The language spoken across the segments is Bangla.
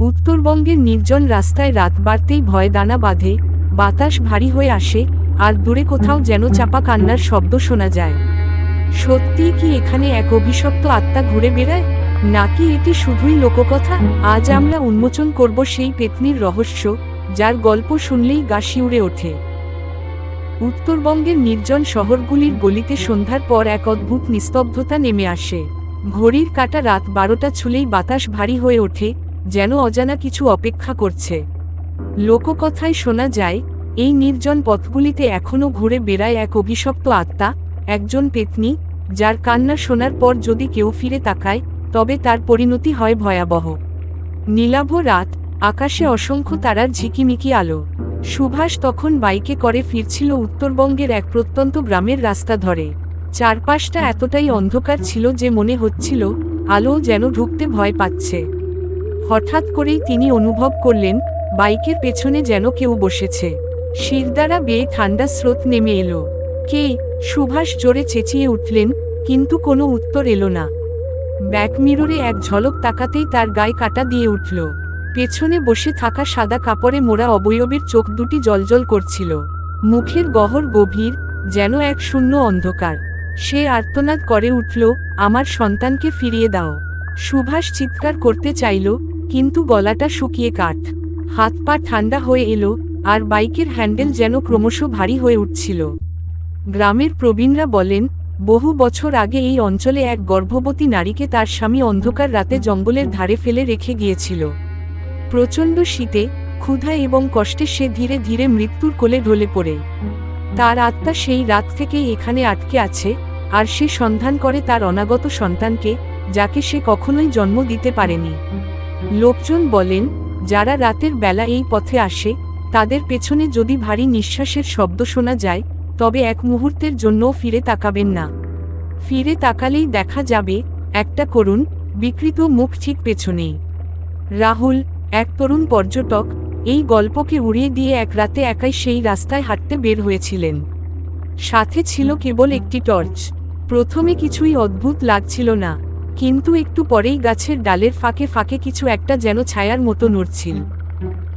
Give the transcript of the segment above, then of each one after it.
উত্তরবঙ্গের নির্জন রাস্তায় রাত বাড়তেই ভয় দানা বাঁধে, বাতাস ভারী হয়ে আসে, আর দূরে কোথাও যেন চাপা কান্নার শব্দ শোনা যায়। সত্যিই কি এখানে এক অভিশপ্ত আত্মা ঘুরে বেড়ায়? নাকি এটি শুধুই লোককথা? আজ আমরা উন্মোচন করব সেই পেতনির রহস্য, যার গল্প শুনলেই গা শিউরে ওঠে। উত্তরবঙ্গের নির্জন শহরগুলির গলিতে সন্ধ্যার পর এক অদ্ভুত নিস্তব্ধতা নেমে আসে। ঘড়ির কাটা রাত বারোটা ছুলেই বাতাস ভারী হয়ে ওঠে যেন অজানা কিছু অপেক্ষা করছে। লোককথায় শোনা যায়, এই নির্জন পথগুলিতে এখনও ঘুরে বেড়ায় এক অভিশপ্ত আত্মা, একজন পেতনি, যার কান্না শোনার পর যদি কেউ ফিরে তাকায়, তবে তার পরিণতি হয় ভয়াবহ। নীলাভ রাত, আকাশে অসংখ্য তারার ঝিকিমিকি আলো। সুভাষ তখন বাইকে করে ফিরছিল উত্তরবঙ্গের এক প্রত্যন্ত গ্রামের রাস্তা ধরে। চারপাশটা এতটাই অন্ধকার ছিল যে মনে হচ্ছিল, আলো যেন ঢুকতে ভয় পাচ্ছে। হঠাৎ করেই তিনি অনুভব করলেন, বাইকের পেছনে যেন কেউ বসেছে। শিরদারা বেয়ে ঠান্ডা স্রোত নেমে এলো। কে? সুভাষ জোরে চেঁচিয়ে উঠলেন, কিন্তু কোনো উত্তর এলো না। ব্যাক মিররে এক ঝলক তাকাতেই তার গায়ে কাটা দিয়ে উঠল। পেছনে বসে থাকা সাদা কাপড়ে মোড়া অবয়বের চোখ দুটি জলজল করছিল। মুখের গহর গভীর, যেন এক শূন্য অন্ধকার। সে আর্তনাদ করে উঠল, আমার সন্তানকে ফিরিয়ে দাও। সুভাষ চিৎকার করতে চাইল, কিন্তু গলাটা শুকিয়ে কাঠ। হাত পা ঠান্ডা হয়ে এলো, আর বাইকের হ্যান্ডেল যেন ক্রমশ ভারী হয়ে উঠছিল। গ্রামের প্রবীণরা বলেন, বহু বছর আগে এই অঞ্চলে এক গর্ভবতী নারীকে তার স্বামী অন্ধকার রাতে জঙ্গলের ধারে ফেলে রেখে গিয়েছিল। প্রচণ্ড শীতে, ক্ষুধা এবং কষ্টে সে ধীরে ধীরে মৃত্যুর কোলে ঢলে পড়ে। তার আত্মা সেই রাত থেকেই এখানে আটকে আছে, আর সে সন্ধান করে তার অনাগত সন্তানকে যাকে সে কখনোই জন্ম দিতে পারেনি। লোকজন বলেন, যারা রাতের বেলা এই পথে আসে, তাদের পেছনে যদি ভারী নিঃশ্বাসের শব্দ শোনা যায়, তবে এক মুহূর্তের জন্যও ফিরে তাকাবেন না। ফিরে তাকালেই দেখা যাবে, একটা করুণ, বিকৃত মুখ ঠিক পেছনেই। রাহুল, এক তরুণ পর্যটক, এই গল্পকে উড়িয়ে দিয়ে এক রাতে একাই সেই রাস্তায় হাঁটতে বের হয়েছিলেন। সাথে ছিল কেবল একটি টর্চ। প্রথমে কিছুই অদ্ভুত লাগছিল না। কিন্তু একটু পরেই গাছের ডালের ফাঁকে ফাঁকে কিছু একটা যেন ছায়ার মতো নড়ছিল।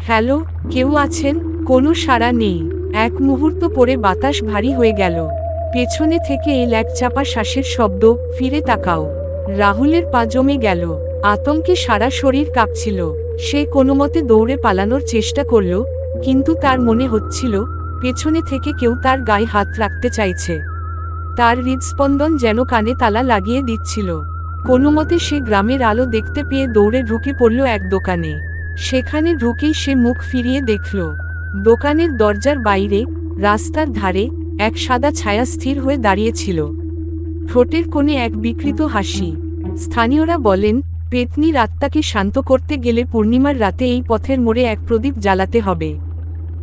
হ্যালো, কেউ আছেন? কোনো সাড়া নেই। এক মুহূর্ত পরে বাতাস ভারী হয়ে গেল। পেছনে থেকে এল এক চাপা শ্বাসের শব্দ, ফিরে তাকাও। রাহুলের পা জমে গেল। আতঙ্কে সারা শরীর কাঁপছিল। সে কোনোমতে দৌড়ে পালানোর চেষ্টা করল, কিন্তু তার মনে হচ্ছিল, পেছনে থেকে কেউ তার গায়ে হাত রাখতে চাইছে। তার হৃদস্পন্দন যেন কানে তালা লাগিয়ে দিচ্ছিল। কোনোমতে সে গ্রামের আলো দেখতে পেয়ে দৌড়ে ঢুকে পড়ল এক দোকানে। সেখানে ঢুকেই সে মুখ ফিরিয়ে দেখল। দোকানের দরজার বাইরে, রাস্তার ধারে, এক সাদা ছায়া স্থির হয়ে দাঁড়িয়েছিল। ঠোঁটের কোণে এক বিকৃত হাসি। স্থানীয়রা বলেন, পেতনির আত্মাকে শান্ত করতে গেলে পূর্ণিমার রাতে এই পথের মোড়ে এক প্রদীপ জ্বালাতে হবে।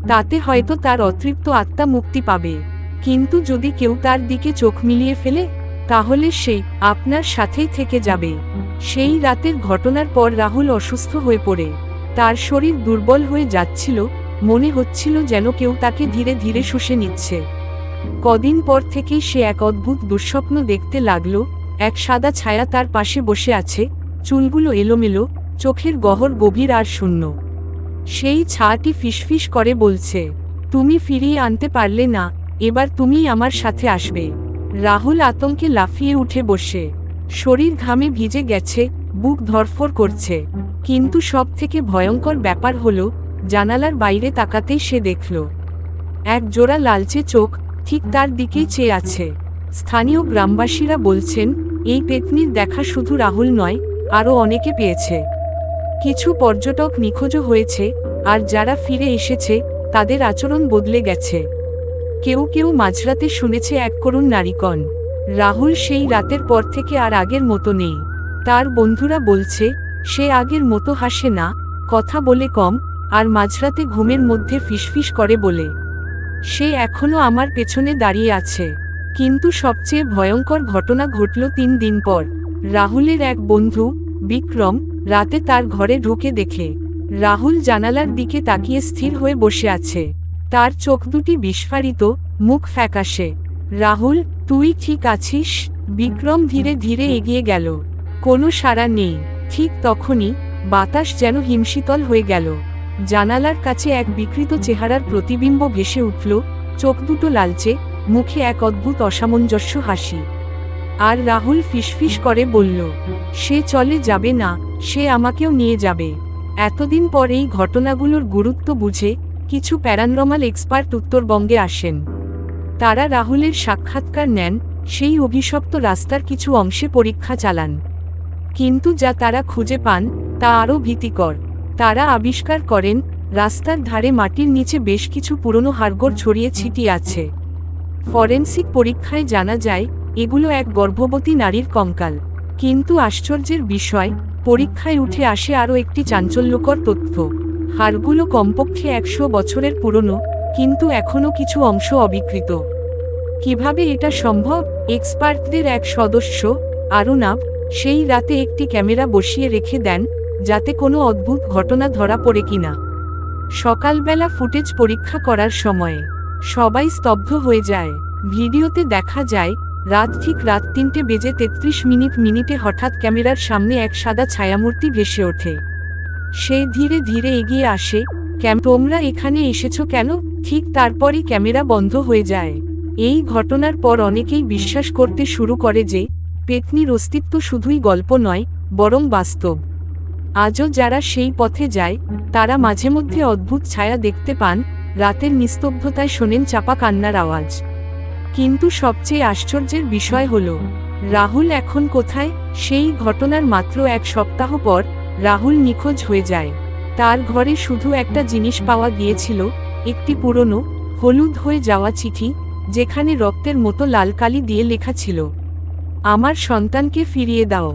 তাতে হয়তো তার অতৃপ্ত আত্মা মুক্তি পাবে। কিন্তু যদি কেউ তার দিকে চোখ মিলিয়ে ফেলে তাহলে সে আপনার সাথেই থেকে যাবে। সেই রাতের ঘটনার পর রাহুল অসুস্থ হয়ে পড়ে। তার শরীর দুর্বল হয়ে যাচ্ছিল, মনে হচ্ছিল যেন কেউ তাকে ধীরে ধীরে শুষে নিচ্ছে। কদিন পর থেকেই সে এক অদ্ভুত দুঃস্বপ্ন দেখতে লাগল, এক সাদা ছায়া তার পাশে বসে আছে, চুলগুলো এলোমেলো, চোখের গহর গভীর আর শূন্য। সেই ছাটি ফিসফিস করে বলছে, তুমি ফিরিয়ে আনতে পারলে না, এবার তুমিই আমার সাথে আসবে। রাহুল আতঙ্কে লাফিয়ে উঠে বসে। শরীর ঘামে ভিজে গেছে, বুক ধরফর করছে। কিন্তু সব থেকে ভয়ঙ্কর ব্যাপার হলো, জানালার বাইরে তাকাতেই সে দেখল, এক জোড়া লালচে চোখ, ঠিক তার দিকেই চেয়ে আছে। স্থানীয় গ্রামবাসীরা বলছেন, এই পেতনির দেখা শুধু রাহুল নয়, আরও অনেকে পেয়েছে। কিছু পর্যটক নিখোঁজও হয়েছে, আর যারা ফিরে এসেছে, তাদের আচরণ বদলে গেছে। কেউ কেউ মাঝরাতে শুনেছে এক করুণ নারীকণ। রাহুল সেই রাতের পর থেকে আর আগের মতো নেই। তার বন্ধুরা বলছে, সে আগের মতো হাসে না, কথা বলে কম, আর মাঝরাতে ঘুমের মধ্যে ফিসফিস করে বলে। সে এখনও আমার পেছনে দাঁড়িয়ে আছে। কিন্তু সবচেয়ে ভয়ঙ্কর ঘটনা ঘটল তিন দিন পর। রাহুলের এক বন্ধু, বিক্রম, রাতে তার ঘরে ঢুকে দেখে। রাহুল জানালার দিকে তাকিয়ে স্থির হয়ে বসে আছে। তার চোখ দুটি বিস্ফারিত, মুখ ফ্যাকাশে। রাহুল, তুই ঠিক আছিস? বিক্রম ধীরে ধীরে এগিয়ে গেল। কোনো সাড়া নেই। ঠিক তখনই বাতাস যেন হিমশীতল হয়ে গেল। জানালার কাছে এক বিকৃত চেহারার প্রতিবিম্ব ভেসে উঠল, চোখ দুটো লালচে, মুখে এক অদ্ভুত অসামঞ্জস্য হাসি। আর রাহুল ফিসফিস করে বলল, সে চলে যাবে না, সে আমাকেও নিয়ে যাবে। এতদিন পর এই ঘটনাগুলোর গুরুত্ব বুঝে কিছু প্যারানরমাল এক্সপার্ট উত্তরবঙ্গে আসেন। তারা রাহুলের সাক্ষাৎকার নেন, সেই অভিশপ্ত রাস্তার কিছু অংশে পরীক্ষা চালান। কিন্তু যা তারা খুঁজে পান, তা আরও ভীতিকর। তারা আবিষ্কার করেন, রাস্তার ধারে মাটির নিচে বেশ কিছু পুরনো হাড়গোড় ছড়িয়ে ছিটিয়ে আছে। ফরেন্সিক পরীক্ষায় জানা যায়, এগুলো এক গর্ভবতী নারীর কঙ্কাল। কিন্তু আশ্চর্যের বিষয়, পরীক্ষায় উঠে আসে আরও একটি চাঞ্চল্যকর তথ্য। হাড়গুলো কমপক্ষে একশো বছরের পুরনো, কিন্তু এখনও কিছু অংশ অবিকৃত। কীভাবে এটা সম্ভব? এক্সপার্টদের এক সদস্য, আরুনাভ, সেই রাতে একটি ক্যামেরা বসিয়ে রেখে দেন, যাতে কোনো অদ্ভুত ঘটনা ধরা পড়ে কিনা। সকালবেলা ফুটেজ পরীক্ষা করার সময়ে, সবাই স্তব্ধ হয়ে যায়। ভিডিওতে দেখা যায়, রাত ঠিক রাত তিনটে বেজে তেত্রিশ মিনিট মিনিটে হঠাৎ ক্যামেরার সামনে এক সাদা ছায়ামূর্তি ভেসে ওঠে। সে ধীরে ধীরে এগিয়ে আসে, ক্যাম, তোমরা এখানে এসেছ কেন? ঠিক তারপরই ক্যামেরা বন্ধ হয়ে যায়। এই ঘটনার পর অনেকেই বিশ্বাস করতে শুরু করে যে, পেতনির অস্তিত্ব শুধুই গল্প নয়, বরং বাস্তব। আজও যারা সেই পথে যায়, তারা মাঝে মধ্যে অদ্ভুত ছায়া দেখতে পান, রাতের নিস্তব্ধতায় শোনেন চাপা কান্নার আওয়াজ। কিন্তু সবচেয়ে আশ্চর্যের বিষয় হল, রাহুল এখন কোথায়? সেই ঘটনার মাত্র এক সপ্তাহ পর রাহুল নিখোঁজ হয়ে যায়। তার ঘরে শুধু একটা জিনিস পাওয়া গিয়েছিল, একটি পুরনো, হলুদ হয়ে যাওয়া চিঠি, যেখানে রক্তের মতো লাল কালি দিয়ে লেখা ছিল, আমার সন্তানকে ফিরিয়ে দাও।